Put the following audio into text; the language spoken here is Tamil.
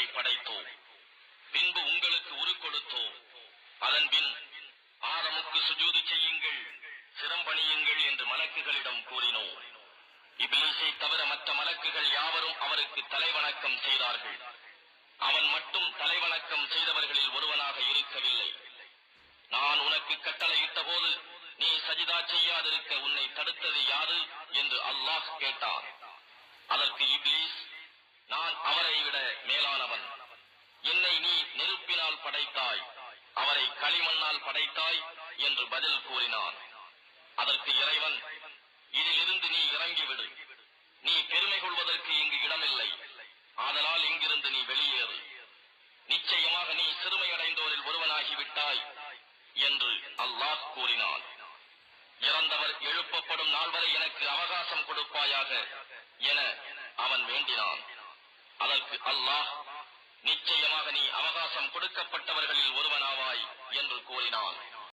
உங்களை படைத்தோம். பின்பு உங்களுக்கு உரு கொடுத்தோம். அதன்பின் ஆதமுக்கு சுஜூது செய்யுங்கள் சிரம்பணியுங்கள் என்று மலக்குகளிடம் கூறினோம். இபிலிசை தவிர மற்ற மலக்குகள் யாவரும் அவருக்கு தலைவணக்கம் செய்தார்கள். அவன் மட்டும் தலைவணக்கம் செய்தவர்களில் ஒருவனாக இருக்கவில்லை. நான் உனக்கு கட்டளையிட்ட போது நீ சஜிதா செய்யாதிருக்க உன்னை தடுத்தது யாரு என்று அல்லாஹ் கேட்டார் அதற்கு இப்லீஸ் நான் அவரை விட மேல் படைத்தாய். அவரை களிமண்ணால் படைத்தாய் என்று பதில் கூறினான். அதற்கு இறைவன் இதிலிருந்து நீ இறங்கிவிடு. நீ பெருமை கொள்வதற்கு இங்கு இடமில்லை. ஆதலால் இங்கிருந்து நீ வெளியேறு. நிச்சயமாக நீ சிறுமையடைந்தோரில் ஒருவனாகிவிட்டாய் என்று அல்லாஹ் கூறினான். இறந்தவர் எழுப்பப்படும் நாள் வரை எனக்கு அவகாசம் கொடுப்பாயாக என அவன் வேண்டினான். அதற்கு அல்லாஹ் நிச்சயமாக நீ அவ கொடுக்கப்பட்டவர்களில் ஒருவனாவாய் என்று கூறினான்.